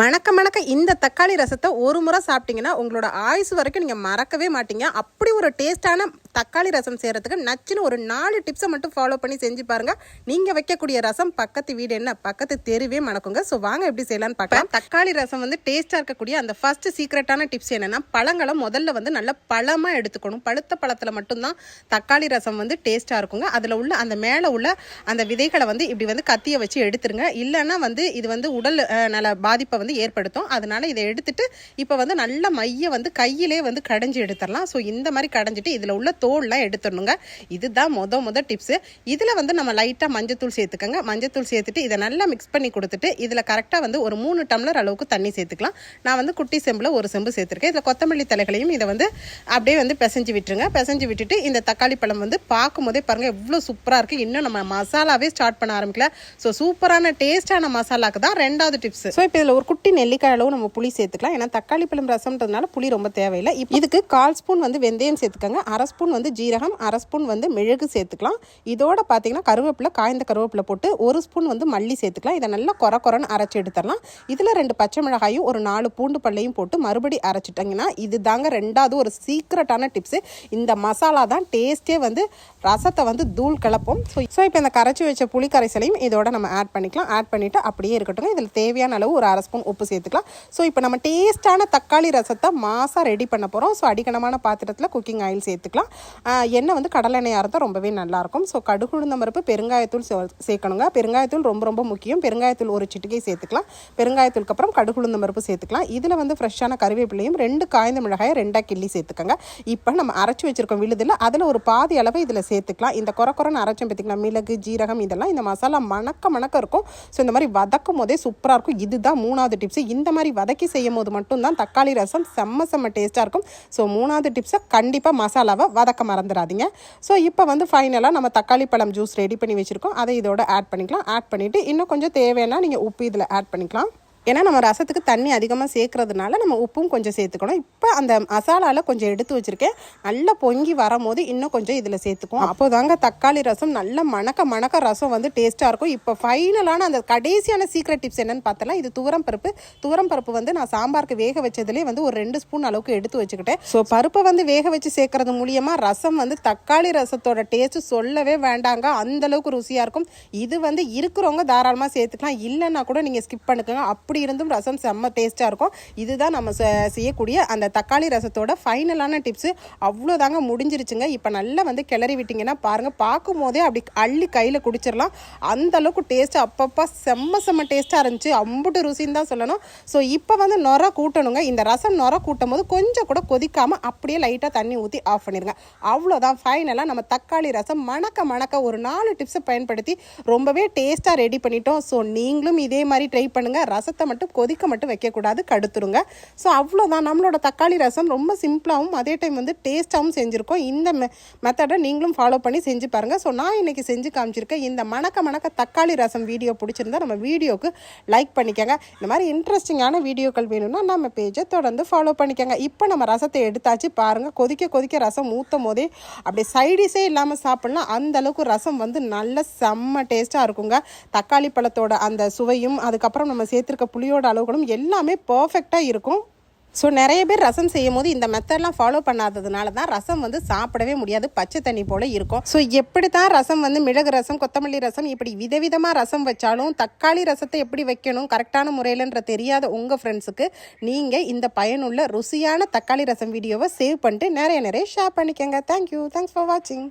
மணக்க மணக்க இந்த தக்காளி ரசத்தை ஒரு முறை சாப்பிட்டீங்கன்னா உங்களோட ஆயுசு வரைக்கும் நீங்கள் மறக்கவே மாட்டீங்க. அப்படி ஒரு டேஸ்டான தக்காளி ரசம் செய்கிறதுக்கு நச்சுன்னு ஒரு நாலு டிப்ஸை மட்டும் ஃபாலோ பண்ணி செஞ்சு பாருங்கள் நீங்கள் வைக்கக்கூடிய ரசம் பக்கத்து வீடு என்ன? பக்கத்து தெருவே மணக்குங்க. ஸோ வாங்க எப்படி செய்யலாம்னு பார்க்கலாம். தக்காளி ரசம் வந்து டேஸ்ட்டாக இருக்கக்கூடிய அந்த ஃபர்ஸ்ட் சீக்ரெட்டான டிப்ஸ் என்னென்னா பழங்களை முதல்ல வந்து நல்ல பழமாக எடுத்துக்கணும். பழுத்த பழத்தில் மட்டும்தான் தக்காளி ரசம் வந்து டேஸ்ட்டாக இருக்குங்க. அதில் உள்ள அந்த மேலே உள்ள அந்த விதைகளை வந்து இப்படி வந்து கத்தியை வச்சு எடுத்துருங்க. இல்லைன்னா வந்து இது வந்து உடல் அஹ், நல பாதிப்பை வந்து ஏற்படுத்தும். அதனால இதை எடுத்துட்டு இப்போ வந்து நல்ல மைய வந்து கையிலே வந்து கடைஞ்சி எடுத்துடலாம் ஸோ இந்த மாதிரி கடைஞ்சிட்டு இதில் உள்ள தோல்லாம் எடுத்துடணுங்க. இதுதான் மொத மொத டிப்ஸு இதில் வந்து நம்ம லைட்டாக மஞ்சத்தூள் சேர்த்துக்கோங்க. மஞ்சத்தூள் சேர்த்துட்டு இதை நல்லா மிக்ஸ் பண்ணி கொடுத்துட்டு இதில் கரெக்டாக வந்து ஒரு மூணு டம்ளர் அளவுக்கு தண்ணி சேர்த்துக்கலாம். நான் வந்து குட்டி செம்பில் ஒரு செம்பு சேர்த்துருக்கேன். இதில் கொத்தமல்லி தலைகளையும் இதை வந்து அப்படியே வந்து பிசைஞ்சு விட்டுருங்க. பிசைஞ்சு விட்டுட்டு இந்த தக்காளி பழம் வந்து பார்க்கும் போதே பாருங்கள் எவ்வளோ சூப்பராக இருக்குது இன்னும் நம்ம மசாலாவே ஸ்டார்ட் பண்ண ஆரம்பிக்கல. ஸோ சூப்பரான டேஸ்டான மசாலாக்கு தான் ரெண்டாவது டிப்ஸ் ஸோ இப்போ இதில் ஒரு குட்டி நெல்லிக்காய் அளவு நம்ம புளி சேர்த்துக்கலாம். ஏன்னா தக்காளி பழம் ரசம்ன்றதுனால புளி ரொம்ப தேவையில்லை. இப்போ இதுக்கு கால் ஸ்பூன் வந்து வெந்தயம் சேர்த்துக்கோங்க. அரை ஸ்பூன் வந்து ஜீரகம் அரை ஸ்பூன் வந்து மிளகு சேர்த்துக்கலாம். இதோட பார்த்தீங்கன்னா கருவேப்பிலை காய்ந்த கருவேப்பிலை போட்டு ஒரு ஸ்பூன் வந்து மல்லி சேர்த்துக்கலாம். இதை நல்லா கொர கொரன்னு அரைச்சி எடுத்துடலாம். இதில் ரெண்டு பச்சை மிளகாயும் ஒரு நாலு பூண்டு பல்லையும் போட்டு மறுபடி அரைச்சிட்டிங்கன்னா இது தாங்க ரெண்டாவது ஒரு சீக்ரெட்டான டிப்ஸு. இந்த மசாலா தான் டேஸ்ட்டே வந்து ரசத்தை வந்து தூள் கலப்போம். ஸோ ஸோ இப்போ இந்த கரைச்சி வச்ச புளி கரைசலையும் இதோட நம்ம ஆட் பண்ணிக்கலாம். ஆட் பண்ணிவிட்டு அப்படியே இருக்கட்டும் இதில் தேவையான அளவு ஒரு அரை ஸ்பூன் உப்பு சேர்த்துக்கலாம். ஸோ இப்போ நம்ம டேஸ்ட்டான தக்காளி ரசத்தை மாசாக ரெடி பண்ண போகிறோம் ஸோ அடிக்கணமான பாத்திரத்தில் குக்கிங் ஆயில் சேர்த்துக்கலாம். எண்ணெய் வந்து கடலெண்ணெயாக இருந்தால் ரொம்பவே நல்லாயிருக்கும். ஸோ கடுகு உளுந்தம் பருப்பு பெருங்காயத்தூள் சே- சேர்க்கணுங்க. பெருங்காயத்தூள் ரொம்ப ரொம்ப முக்கியம். பெருங்காயத்தூள் ஒரு சிட்டிகை சேர்த்துக்கலாம். பெருங்காயத்தூளுக்கு அப்புறம் கடுகு உளுந்தம் பருப்பு சேர்த்துக்கலாம். இதில் வந்து ஃப்ரெஷ்ஷான கருவேப்பிலையும் ரெண்டு காய்ந்த மிளகாயை ரெண்டாக கிள்ளி சேர்த்துக்கோங்க. இப்போ நம்ம அரைச்சி வச்சுருக்கோம் விழுதில் அதில் ஒரு பாதி அளவு இதில் சேர்த்துக்கலாம். இந்த குறை குறைன்னு அரைச்சோம் பார்த்திங்களா மிளகு ஜீரகம் இதெல்லாம் இந்த மசாலா மணக்க மணக்க இருக்கும். ஸோ இந்த மாதிரி வதக்கும் போதே சூப்பராக இருக்கும். இதுதான் மூணாவது டிப்ஸ் இந்த மாதிரி வதக்கி செய்யும் போது மட்டும்தான் தக்காளி ரசம் செம்ம செம்ம டேஸ்ட்டாக இருக்கும். ஸோ மூணாவது டிப்ஸை கண்டிப்பாக மசாலாவை வதக்க மறந்துடாதீங்க. ஸோ இப்போ வந்து ஃபைனலாக நம்ம தக்காளி பழம் ஜூஸ் ரெடி பண்ணி வச்சுருக்கோம். அதை இதோட ஆட் பண்ணிக்கலாம். ஆட் பண்ணிவிட்டு இன்னும் கொஞ்சம் தேவைன்னா நீங்கள் உப்பு இதில் ஆட் பண்ணிக்கலாம். ஏன்னா நம்ம ரசத்துக்கு தண்ணி அதிகமாக சேர்க்கறதுனால நம்ம உப்பும் கொஞ்சம் சேர்த்துக்கணும். இப்போ அந்த மசாலாவில் கொஞ்சம் எடுத்து வச்சுருக்கேன். நல்லா பொங்கி வரும்போது இன்னும் கொஞ்சம் இதில் சேர்த்துக்குவோம். அப்போ தாங்க தக்காளி ரசம் நல்ல மணக்க மணக்க ரசம் வந்து டேஸ்ட்டாக இருக்கும். இப்போ ஃபைனலான அந்த கடைசியான சீக்ரெட் டிப்ஸ் என்னன்னு பார்த்தலாம் இது துவரம் பருப்பு. துவரம் பருப்பு வந்து நான் சாம்பாருக்கு வேக வச்சதுலேயே வந்து ஒரு ரெண்டு ஸ்பூன் அளவுக்கு எடுத்து வச்சுக்கிட்டேன். ஸோ பருப்பை வந்து வேக வச்சு சேர்க்கறது மூலியமாக ரசம் வந்து தக்காளி ரசத்தோட டேஸ்ட்டு சொல்லவே வேண்டாங்க. அந்த அளவுக்கு ருசியாக இருக்கும். இது வந்து இருக்கிறவங்க தாராளமாக சேர்த்துக்கலாம். இல்லைன்னா கூட நீங்கள் ஸ்கிப் பண்ணுக்கோங்க. அப்படி இருந்தும் ரசம் செம்ம டேஸ்ட்டாக இருக்கும். இதுதான் நம்ம செ- செய்யக்கூடிய அந்த தக்காளி ரசத்தோட ஃபைனலான டிப்ஸு அவ்வளோதாங்க முடிஞ்சிருச்சுங்க. இப்போ நல்லா வந்து கிளறி விட்டிங்கன்னா பாருங்கள் பார்க்கும் போதே அப்படி அள்ளி கையில் குடிச்சிடலாம். அந்த அளவுக்கு டேஸ்ட்டு அப்பப்போ செம்ம செம்ம டேஸ்ட்டாக இருந்துச்சு. அம்புட்டு ருசின்னு தான் சொல்லணும். ஸோ இப்போ வந்து நொர கூட்டணுங்க. இந்த ரசம் நொர கூட்டும் போது கொஞ்சம் கூட கொதிக்காமல் அப்படியே லைட்டாக தண்ணி ஊற்றி ஆஃப் பண்ணிடுங்க. அவ்வளோதான். ஃபைனலாக நம்ம தக்காளி ரசம் மணக்க மணக்க ஒரு நாலு டிப்ஸை பயன்படுத்தி ரொம்பவே டேஸ்ட்டாக ரெடி பண்ணிட்டோம். ஸோ நீங்களும் இதே மாதிரி ட்ரை பண்ணுங்கள் ரசத்தை மட்டும் கொதிக்க மட்டும் வைக்கக்கூடாது கடுத்துருங்க ஸோ அவ்வளோதான் நம்மளோட தக்காளி ரசம் ரொம்ப சிம்பிளாகவும் அதே டைம் வந்து டேஸ்ட்டாகவும் செஞ்சுருக்கோம். இந்த மெ மெத்தடை நீங்களும் ஃபாலோ பண்ணி செஞ்சு பாருங்கள் ஸோ நான் இன்றைக்கி செஞ்சு காமிச்சிருக்கேன். இந்த மணக்க மணக்க தக்காளி ரசம் வீடியோ பிடிச்சிருந்தா நம்ம வீடியோக்கு லைக் பண்ணிக்கோங்க. இந்த மாதிரி இன்ட்ரெஸ்டிங்கான வீடியோக்கள் வேணும்னா நம்ம பேஜை தொடர்ந்து ஃபாலோ பண்ணிக்கோங்க. இப்போ நம்ம ரசத்தை எடுத்தாச்சு பாருங்கள் கொதிக்க கொதிக்க ரசம் ஊற்றும் போதே அப்படியே சைடிஸே இல்லாமல் சாப்பிட்லாம். அந்த அளவுக்கு ரசம் வந்து நல்ல செம்ம டேஸ்ட்டாக இருக்குங்க. தக்காளி பழத்தோட அந்த சுவையும் அதுக்கப்புறம் நம்ம சேர்த்துருக்க புளியோட அளவுகளும் எல்லாமே பர்ஃபெக்டாக இருக்கும். ஸோ நிறைய பேர் ரசம் செய்யும் போது இந்த மெத்தட்லாம் ஃபாலோ பண்ணாததுனால தான் ரசம் வந்து சாப்பிடவே முடியாது. பச்சை தண்ணி போல் இருக்கும். ஸோ எப்படி தான் ரசம் வந்து மிளகு ரசம் கொத்தமல்லி ரசம் இப்படி விதவிதமாக ரசம் வச்சாலும் தக்காளி ரசத்தை எப்படி வைக்கணும் கரெக்டான முறையிலன்ற தெரியாத உங்கள் ஃப்ரெண்ட்ஸுக்கு நீங்கள் இந்த பயனுள்ள ருசியான தக்காளி ரசம் வீடியோவை சேவ் பண்ணிட்டு நிறைய நிறைய ஷேர் பண்ணிக்கோங்க. தேங்க்யூ தேங்க்ஸ் ஃபார் வாட்சிங்